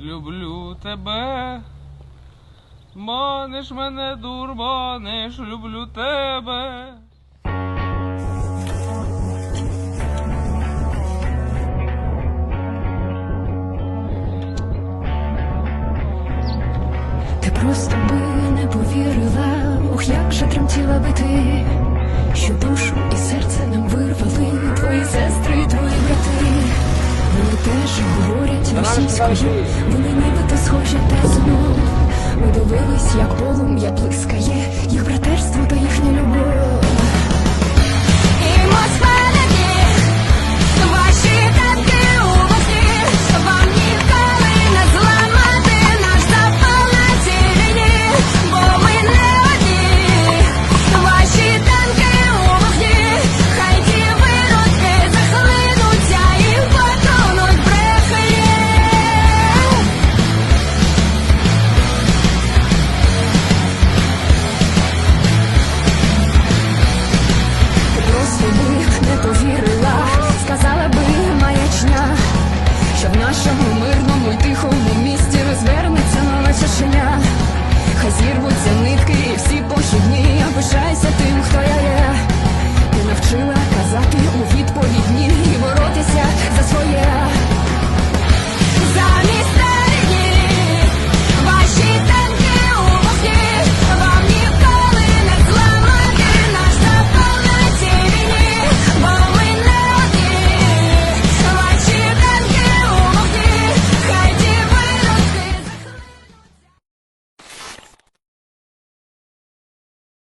люблю тебе. Маниш мене, дурманиш, люблю тебе. Ти просто би не повірила, ох, як же тремтіла би ти, що душу і серце нам вирвали Вони говорять російською, вони нібито схожі та знов. Ми дивились, як полум'я та